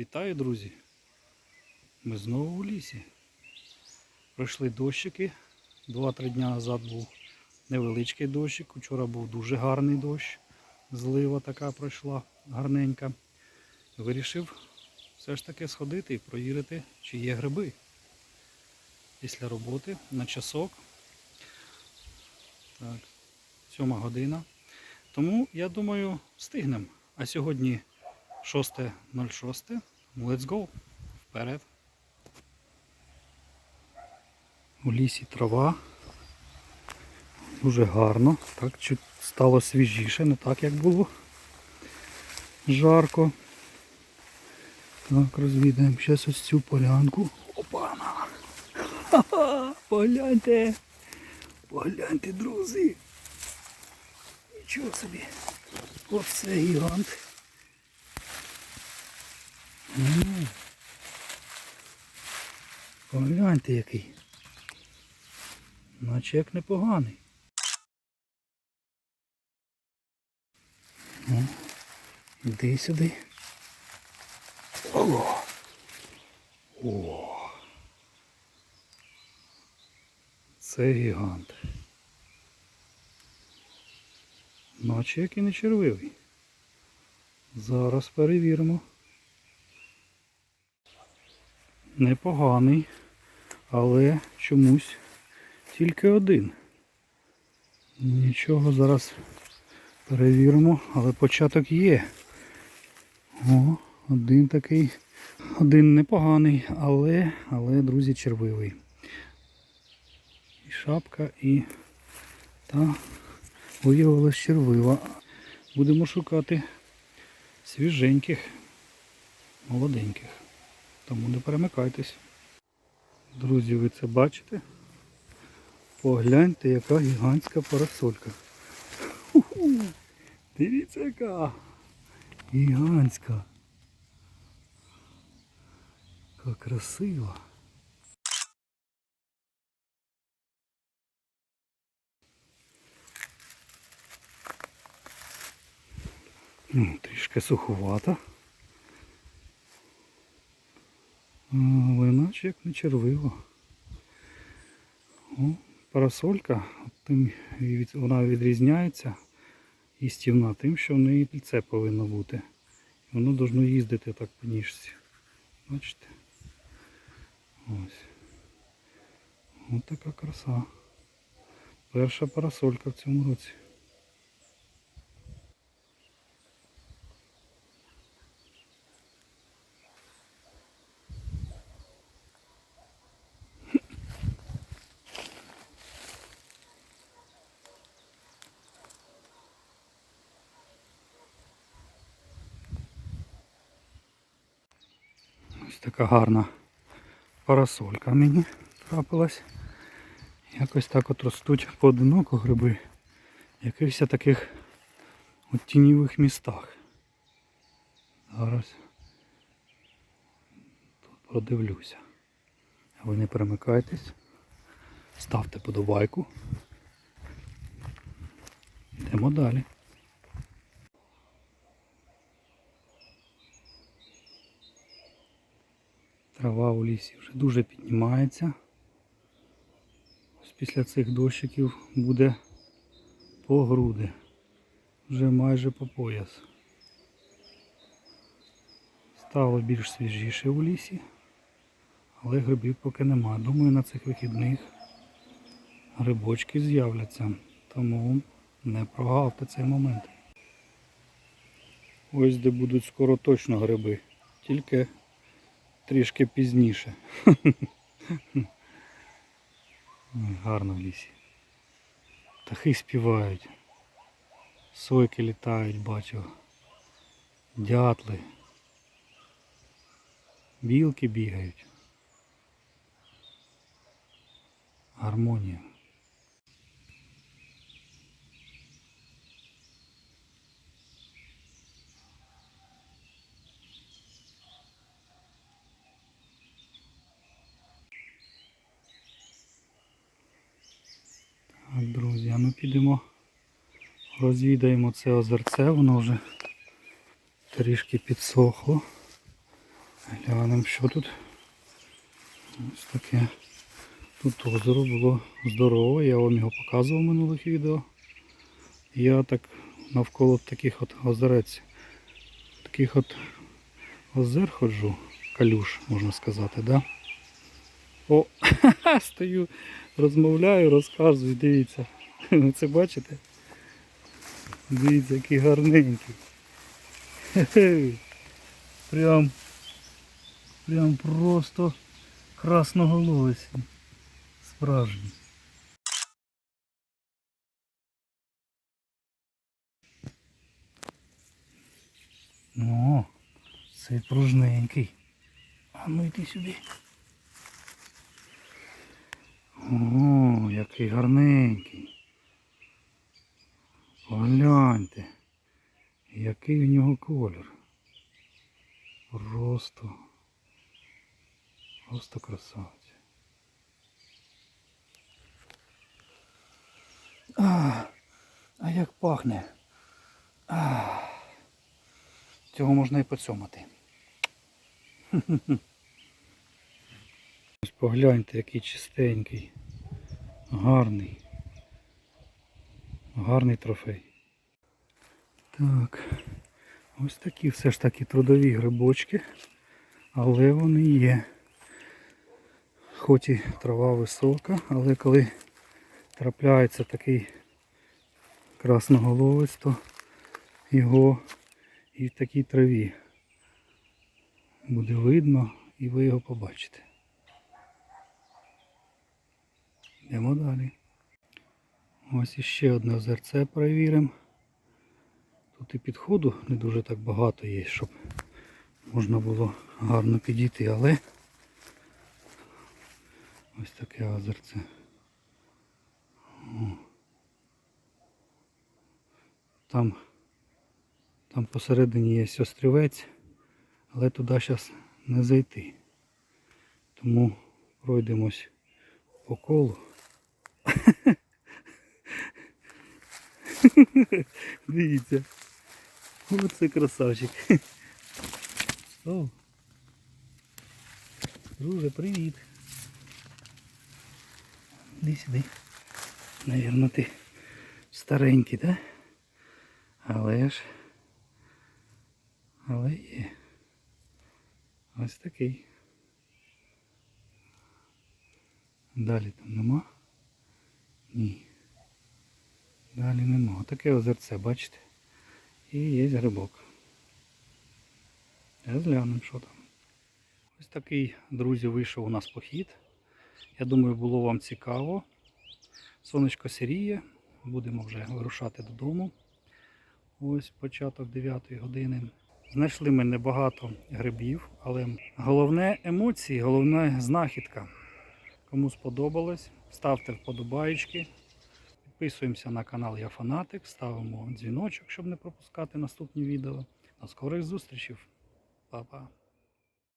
Вітаю, друзі! Ми знову у лісі. Пройшли дощики. Два-три дня назад був невеличкий дощик. Вчора був дуже гарний дощ. Злива така пройшла гарненька. Вирішив все ж таки сходити і провірити, чи є гриби. Після роботи на часок. Так, сьома година. Тому я думаю, встигнемо. А сьогодні 6.06. Let's go. Вперед. У лісі трава. Дуже гарно. Так чуть стало свіжіше, не так як було. Жарко. Так, розвідаємо зараз ось цю полянку. Опана! Ха-ха! Погляньте! Погляньте, друзі! Нічого собі! Оце гігант! М. Погляньте який. Наче як непоганий. Ну, іди сюди. О! О! Це гігант. Наче як і не червивий. Зараз перевіримо. Непоганий, але чомусь тільки один. Нічого, зараз перевіримо, але початок є. О, один такий. Один непоганий, але, але, друзі, червивий. І шапка, і та виявилась червива. Будемо шукати свіженьких, молоденьких. Тому не перемикайтесь. Друзі, ви це бачите? Погляньте, яка гігантська парасолька. Дивіться яка. Гігантська. Яка красива. М, Трішки суховата. Але наче як не червиво. О, парасолька, тим і вона відрізняється їстівна тим, що в неї кільце повинно бути. І воно должно їздити так по ніжці. Бачите? Ось. Ось така краса. Перша парасолька в цьому році. Ось така гарна парасолька мені трапилась. Якось так от ростуть поодиноко гриби в якихось таких от тіньових містах. Зараз тут продивлюся. А ви не перемикайтесь, ставте подобайку. Йдемо далі. Трава у лісі вже дуже піднімається. Ось після цих дощиків буде по груди. Вже майже по пояс. Стало більш свіжіше у лісі, але грибів поки нема. Думаю, на цих вихідних грибочки з'являться. Тому не прогавте цей момент. Ось де будуть скоро точно гриби. Тільки трішки пізніше. Гарно в лісі. Птахи співають. Сойки літають, бачу. Дятли. Білки бігають. Гармонія. Так, друзі, а ну підемо, розвідаємо це озерце, воно вже трішки підсохло. Глянемо, що тут. Ось таке. Тут озеро було здорове, я вам його показував в минулих відео. Я так навколо таких от озерець, таких от озер ходжу, калюш, можна сказати, да? О, стою, розмовляю, розказую, дивіться. Ви це бачите? Дивіться, який гарненький. Прям, прям просто красноголовець. Справжній. О, цей пружненький. А ну йди сюди. О, який гарненький. Погляньте, який у нього колір. Просто. Просто красавець. А, а як пахне. А, цього можна і поцьомати. Ось погляньте, який чистенький, гарний. Гарний трофей. Так, ось такі все ж таки трудові грибочки, але вони є. Хоч і трава висока, але коли трапляється такий красноголовець, то його і в такій траві буде видно і ви його побачите. Йдемо далі. Ось іще одне озерце перевіримо. Тут і підходу не дуже так багато є, щоб можна було гарно підійти, але ось таке озерце. Там, там посередині є острівець, але туди зараз не зайти. Тому пройдемось по колу. Дивіться. Оце красавчик. О. Друже, привіт. Іди сюди. Навірно, ти старенький, так? Да? Але ж. Але є. Ось такий. Далі там нема? Ні. Далі нема. Таке озерце, бачите? І є грибок. Я зглянемо, що там. Ось такий, друзі, вийшов у нас похід. Я думаю, було вам цікаво. Сонечко сіріє. Будемо вже вирушати додому. Ось початок 9 години. Знайшли ми небагато грибів, але головне емоції, головна знахідка. Кому сподобалось, ставте вподобаєчки. Підписуємося на канал Я Фанатик, ставимо дзвіночок, щоб не пропускати наступні відео. До скорих зустрічей. Па-па.